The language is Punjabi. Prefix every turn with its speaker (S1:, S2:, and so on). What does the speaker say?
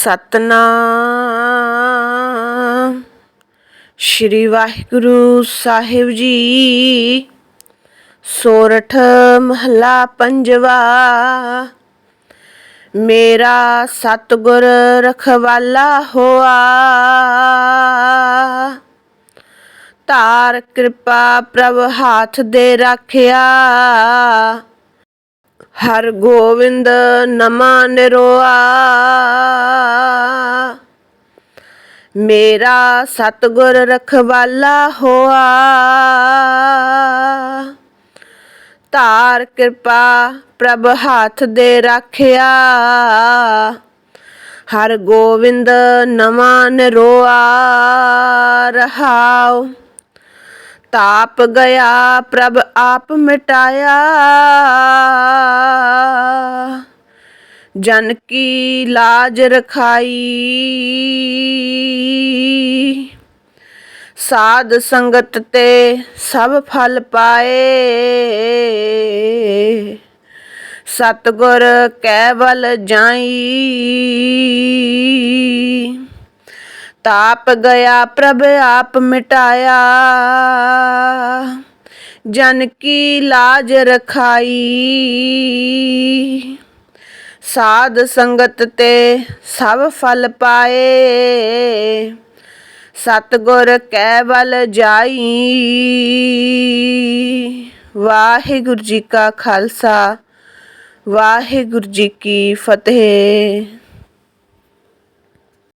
S1: ਸਤਨਾਮ। ਸ਼੍ਰੀ ਵਾਹਿਗੁਰੂ ਸਾਹਿਬ ਜੀ, ਸੋਰਠ ਮਹਲਾ ਪੰਜਵਾ। ਮੇਰਾ ਸਤਗੁਰ ਰਖਵਾਲਾ ਹੋਆ। ਧਾਰ ਕਿਰਪਾ ਪ੍ਰਭ ਹਾਥ ਦੇ ਰੱਖਿਆ। ਹਰ ਗੋਵਿੰਦ ਨਮਾ ਨਿਰੋਆ। ਮੇਰਾ ਸਤਗੁਰ ਰਖਵਾਲਾ ਹੋਆ। ਧਾਰ ਕਿਰਪਾ ਪ੍ਰਭ ਹੱਥ ਦੇ ਰੱਖਿਆ। ਹਰ ਗੋਵਿੰਦ ਨਮਾ ਨਿਰੋਆ ਰਹਾਉ। ਤਾਪ ਗਿਆ ਪ੍ਰਭ ਆਪ ਮਿਟਾਇਆ। ਜਨ ਕੀ ਲਾਜ ਰਖਾਈ। ਸਾਧ ਸੰਗਤ ਤੇ ਸਭ ਫਲ ਪਾਏ। ਸਤਗੁਰ ਕੈਵਲ ਜਾਈ। ਤਾਪ ਗਿਆ ਪ੍ਰਭ ਆਪ ਮਿਟਾਇਆ। ਜਨ ਕੀ ਲਾਜ ਰਖਾਈ। ਸਾਧ ਸੰਗਤ ਤੇ ਸਭ ਫਲ ਪਾਏ। ਸਤਗੁਰ ਕੈਵਲ ਜਾਈ। ਵਾਹਿਗੁਰੂ ਜੀ ਕਾ ਖਾਲਸਾ, ਵਾਹਿਗੁਰੂ ਜੀ ਕੀ ਫਤਿਹ।